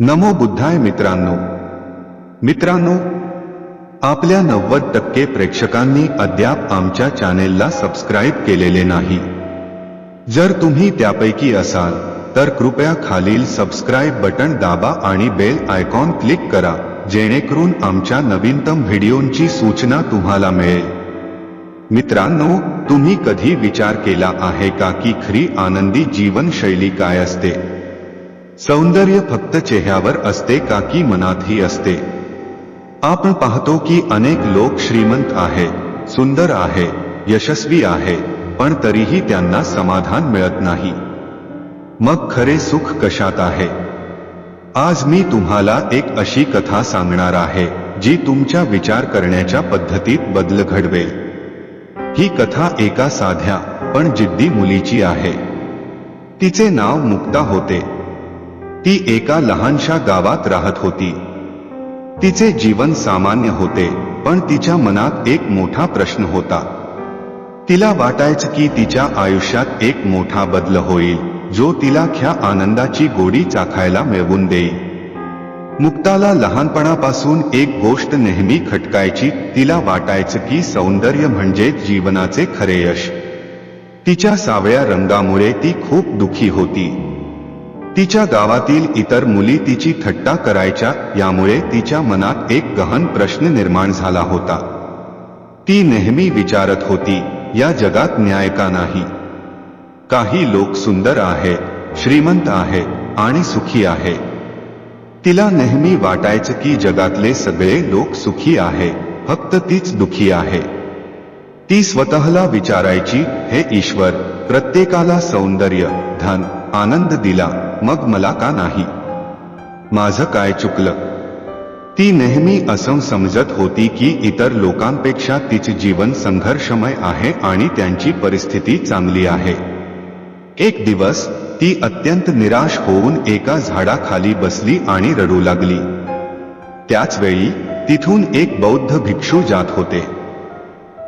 नमो बुद्धाय मित्रांनो. मित्रांनो आपल्या नव्वद टक्के प्रेक्षकांनी अद्याप आमच्या चॅनेलला सबस्क्राईब केलेले नाही. जर तुम्ही त्यापैकी असाल तर कृपया खालील सबस्क्राईब बटन दाबा आणि बेल आयकॉन क्लिक करा जेणेकरून आमच्या नवीनतम व्हिडिओंची सूचना तुम्हाला मिळेल. मित्रांनो तुम्ही कधी विचार केला आहे का की खरी आनंदी जीवनशैली काय असते? सौंदर्य फक्त चेहऱ्यावर असते का की मनातही असते? आपण पाहतो की अनेक लोक श्रीमंत आहे सुंदर आहे यशस्वी आहे पण तरीही त्यांना समाधान मिळत नाही. मग खरे सुख कशात आहे? आज मी तुम्हाला एक अशी कथा सांगणार आहे जी तुमच्या विचार करण्याच्या पद्धतीत बदल घडवेल. ही कथा एका साध्या पण जिद्दी मुलीची आहे. तिचे नाव मुक्ता होते. ती एका लहानशा गावात राहत होती. तिचे जीवन सामान्य होते पण तिच्या मनात एक मोठा प्रश्न होता. तिला वाटायचं की तिच्या आयुष्यात एक मोठा बदल होईल जो तिला ख्या आनंदाची गोडी चाखायला मिळवून देईल. मुक्ताला लहानपणापासून एक गोष्ट नेहमी खटकायची तिला वाटायचं की सौंदर्य म्हणजे जीवनाचे खरे यश. तिच्या सावळ्या रंगामुळे ती खूप दुखी होती. तिच्या गावातील इतर मुली तिची थट्टा करायच्या यामुळे तिच्या मनात एक गहन प्रश्न निर्माण झाला होता. ती नेहमी विचारत होती या जगात न्याय का नाही? काही लोक सुंदर आहेत श्रीमंत आहेत आणि सुखी आहे. तिला नेहमी वाटायचं की जगातले सगळे लोक सुखी आहे फक्त तीच दुखी आहे. ती स्वतःला विचारायची हे ईश्वर प्रत्येकाला सौंदर्य धन आनंद दिला मग मला का नाही? माझं काय चुकलं? ती नेहमी असं समजत होती की इतर लोकांपेक्षा तिचे जीवन संघर्षमय आहे आणि त्यांची परिस्थिती चांगली आहे. एक दिवस ती अत्यंत निराश होऊन एका झाडाखाली बसली आणि रडू लागली. त्याच वेळी तिथून एक बौद्ध भिक्षू जात होते.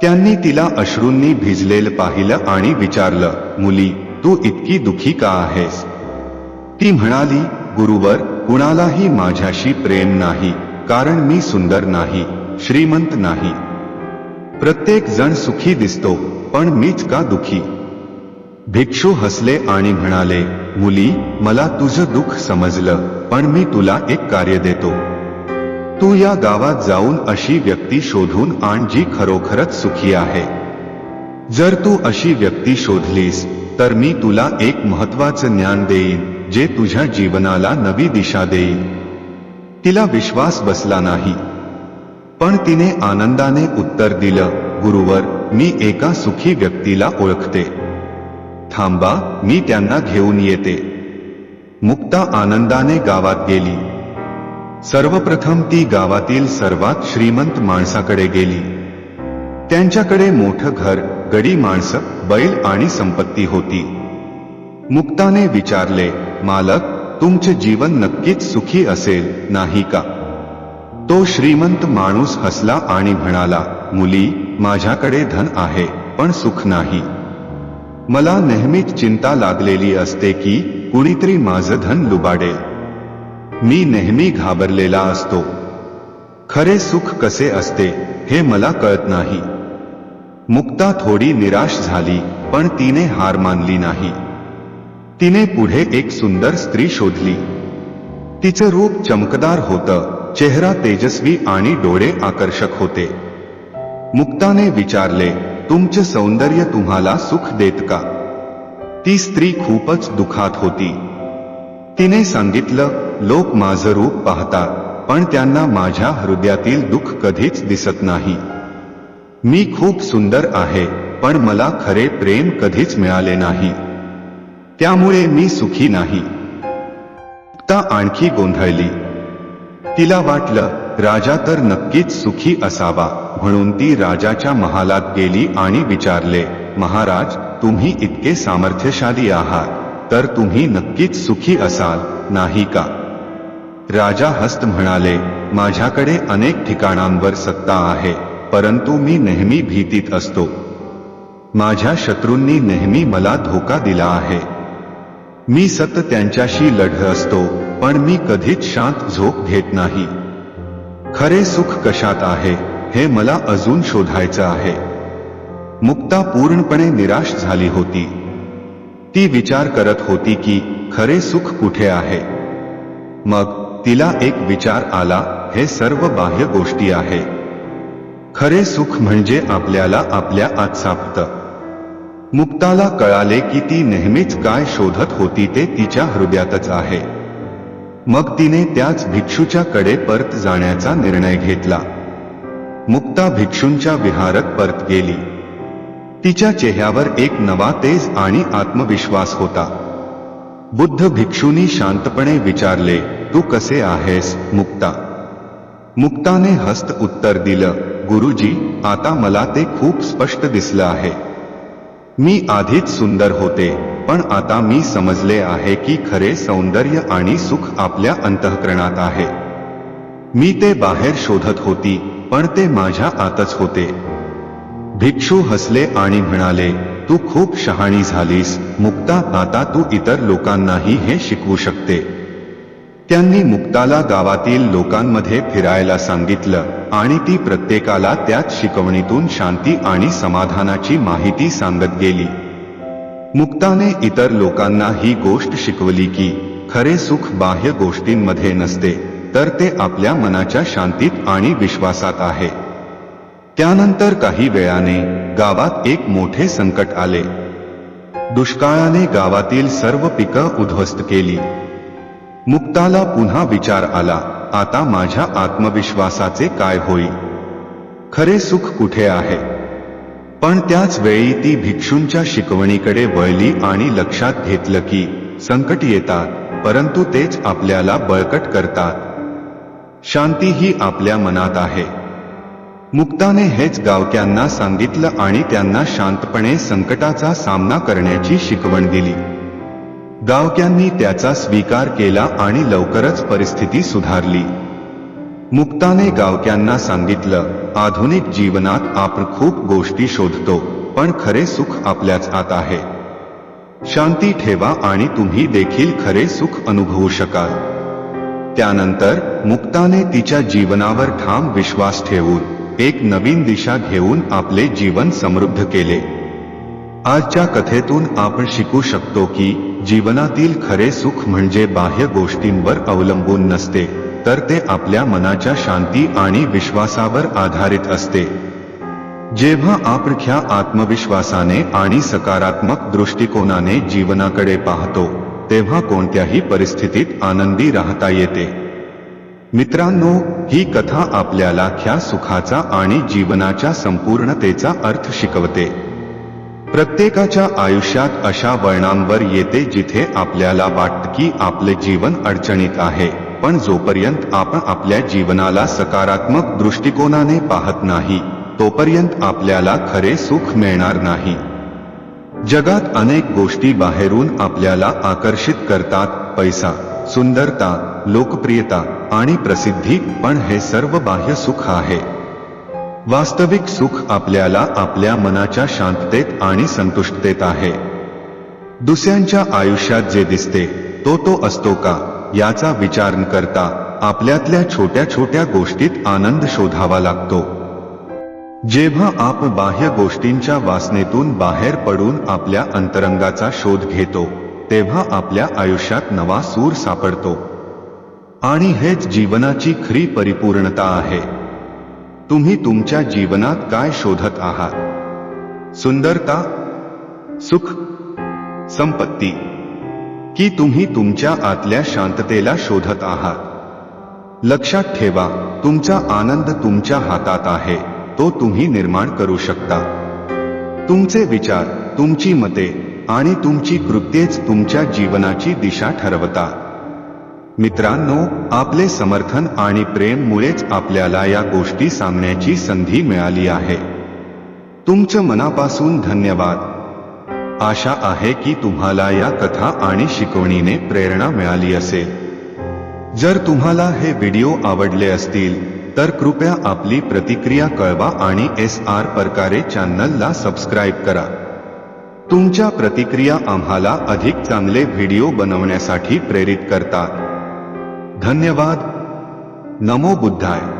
त्यांनी तिला अश्रूंनी भिजलेलं पाहिलं आणि विचारलं मुली तू इतकी दुखी का आहेस? ती म्हणाली गुरुवर कुणालाही माझ्याशी प्रेम नाही कारण मी सुंदर नाही श्रीमंत नाही. प्रत्येक जण सुखी दिसतो पण मीच का दुखी? भिक्षू हसले आणि म्हणाले मुली मला तुझं दुःख समजलं पण मी तुला एक कार्य देतो. तू या गावात जाऊन अशी व्यक्ती शोधून आण जी खरोखरच सुखी आहे. जर तू अशी व्यक्ती शोधलीस तर मी तुला एक महत्वाचं ज्ञान देईन जे तुझ्या जीवनाला नवी दिशा देईल. तिला विश्वास बसला नाही. पण तिने आनंदाने उत्तर दिलं गुरुवर मी एका सुखी व्यक्तीला ओळखते. थांबा मी त्यांना घेऊन येते. मुक्ता आनंदाने गावात गेली. सर्वप्रथम ती गावातील सर्वात श्रीमंत माणसाकडे गेली. त्यांच्याकडे मोठं घर गडी माणसं बैल आणि संपत्ती होती. मुक्ताने विचारले मालक तुमचे जीवन नक्कीच सुखी असेल नाही का? तो श्रीमंत माणूस हसला आणि म्हणाला मुली माझ्याकडे धन आहे पण सुख नाही. मला नेहमीच चिंता लागलेली असते की कुणीतरी माझं धन लुबाडेल. मी नेहमी घाबरलेला असतो. खरे सुख कसे असते हे मला कळत नाही. मुक्ता थोडी निराश झाली पण तिने हार मानली नाही. तिने पुढे एक सुंदर स्त्री शोधली. तिचं रूप चमकदार होतं चेहरा तेजस्वी आणि डोळे आकर्षक होते. मुक्ताने विचारले तुमचे सौंदर्य तुम्हाला सुख देत का? ती स्त्री खूपच दुखात होती. तिने सांगितलं लोक माझं रूप पाहतात पण त्यांना माझ्या हृदयातील दुःख कधीच दिसत नाही. मी खूप सुंदर आहे पण मला खरे प्रेम कधीच मिळाले नाही. त्यामुळे मी सुखी नाही. ता आणखी गोंधळली. तिला वाटलं राजा तर नक्कीच सुखी असावा म्हणून ती राजाच्या महालात गेली आणि विचारले महाराज तुम्ही इतके सामर्थ्यशाली आहात तर तुम्ही नक्कीच सुखी असाल नाही का? राजा हस्त म्हणाले माझ्याकडे अनेक ठिकाणांवर सत्ता आहे परंतु मी नेहमी भीतीत असतो. माझ्या शत्रूंनी नेहमी मला धोका दिला आहे. मी सत त्यांच्याशी लढ असतो पण मी कधीच शांत झोप घेत नाही. खरे सुख कशात आहे हे मला अजून शोधायचं आहे. मुक्ता पूर्णपणे निराश झाली होती. ती विचार करत होती की खरे सुख कुठे आहे? मग तिला एक विचार आला हे सर्व बाह्य गोष्टी आहे. खरे सुख म्हणजे आपल्याला आपल्या आत सापतं. मुक्ताला कळाले की ती नेहमीच काय शोधत होती ते तिच्या हृदयातच आहे. मग तिने त्याच भिक्षूच्या कडे परत जाण्याचा निर्णय घेतला. मुक्ता भिक्षूंच्या विहारात परत गेली. तिच्या चेहऱ्यावर एक नवा तेज आणि आत्मविश्वास होता. बुद्ध भिक्षूंनी शांतपणे विचारले तू कसे आहेस मुक्ता। मुक्ताने हस्त उत्तर दिलं, गुरुजी, आता मला ते खूप स्पष्ट दिसलं आहे. मी आधीच सुंदर होते, पण आता मी समजले आहे की खरे सौंदर्य आणि सुख आपल्या अंतःकरणात आहे. मी ते बाहेर शोधत होती, पण ते माझ्या आतच होते. भिक्षू हसले आणि म्हणाले, तू खूप शहाणी झालीस, मुक्ता, आता तू इतर लोकांनाही हे शिकवू शकते. त्यांनी मुक्ताला गावातील लोकांमध्ये फिरायला सांगितलं आणि ती प्रत्येकाला त्याच शिकवणीतून शांती आणि समाधानाची माहिती सांगत गेली. मुक्ताने इतर लोकांना ही गोष्ट शिकवली की खरे सुख बाह्य गोष्टींमध्ये नसते तर ते आपल्या मनाच्या शांतीत आणि विश्वासात आहे. त्यानंतर काही वेळाने गावात एक मोठे संकट आले. दुष्काळाने गावातील सर्व पिकं उद्ध्वस्त केली. मुक्ताला पुन्हा विचार आला आता माझ्या आत्मविश्वासाचे काय होईल खरे सुख कुठे आहे? पण त्याच वेळी ती भिक्षूंच्या शिकवणीकडे वळली आणि लक्षात घेतलं की संकट येतात परंतु तेच आपल्याला बळकट करतात. शांती ही आपल्या मनात आहे. मुक्ताने हेच गावक्यांना सांगितलं आणि त्यांना शांतपणे संकटाचा सामना करण्याची शिकवण दिली. गावक्यांनी त्याचा स्वीकार केला आणि लवकरच परिस्थिती सुधारली. मुक्ताने गावक्यांना सांगितलं आधुनिक जीवनात आपण खूप गोष्टी शोधतो पण खरे सुख आपल्याच आत आहे. शांती ठेवा आणि तुम्ही देखील खरे सुख अनुभवू शकाल. त्यानंतर मुक्ताने तिच्या जीवनावर ठाम विश्वास ठेवून एक नवीन दिशा घेऊन आपले जीवन समृद्ध केले. आजच्या कथेतून आपण शिकू शकतो की जीवनातील खरे सुख म्हणजे बाह्य गोष्टींवर अवलंबून नसते तर ते आपल्या मनाच्या शांती आणि विश्वासावर आधारित असते. जेव्हा आपण ख्या आत्मविश्वासाने आणि सकारात्मक दृष्टिकोनाने जीवनाकडे पाहतो तेव्हा कोणत्याही परिस्थितीत आनंदी राहता येते. मित्रांनो ही कथा आपल्याला ख्या सुखाचा आणि जीवनाच्या संपूर्णतेचा अर्थ शिकवते. प्रत्येकाच्या आयुष्यात अशा वळणांवर येते जिथे आपल्याला वाटतं की आपले जीवन अडचणीत आहे पण जोपर्यंत आपण आपल्या जीवनाला सकारात्मक दृष्टिकोनाने पाहत नाही तोपर्यंत आपल्याला खरे सुख मिळणार नाही. जगात अनेक गोष्टी बाहेरून आपल्याला आकर्षित करतात पैसा सुंदरता लोकप्रियता आणि प्रसिद्धी पण हे सर्व बाह्य सुख आहे. वास्तविक सुख आपल्याला आपल्या मनाच्या शांततेत आणि संतुष्टतेत आहे. दुसऱ्यांच्या आयुष्यात जे दिसते तो तो असतो का याचा विचार न करता आपल्यातल्या छोट्या छोट्या गोष्टीत आनंद शोधावा लागतो. जेव्हा आप बाह्य गोष्टींच्या वासनेतून बाहेर पडून आपल्या अंतरंगाचा शोध घेतो तेव्हा आपल्या आयुष्यात नवा सूर सापडतो. आणि हेच जीवनाची खरी परिपूर्णता आहे. तुम्ही तुमच्या जीवनात काय शोधत आहात? सुंदरता सुख संपत्ती की तुम्ही तुमच्या आतल्या शांततेला शोधत आहात? लक्षात ठेवा तुमचा आनंद तुमच्या हातात आहे तो तुम्ही निर्माण करू शकता. तुमचे विचार तुमची मते आणि तुमची कृत्येच तुमच्या जीवनाची दिशा ठरवतात. मित्रांनो आपले समर्थन आणि प्रेममुळेच आपल्याला या गोष्टी सांगण्याची संधी मिळाली आहे. तुमचं मनापासून धन्यवाद. आशा आहे की तुम्हाला या कथा आणि शिकवणीने प्रेरणा मिळाली असेल. जर तुम्हाला हे व्हिडिओ आवडले असतील तर कृपया आपली प्रतिक्रिया कळवा आणि एस आर प्रकारे चॅनलला सबस्क्राईब करा. तुमच्या प्रतिक्रिया आम्हाला अधिक चांगले व्हिडिओ बनवण्यासाठी प्रेरित करतात. धन्यवाद. नमो बुद्धाय.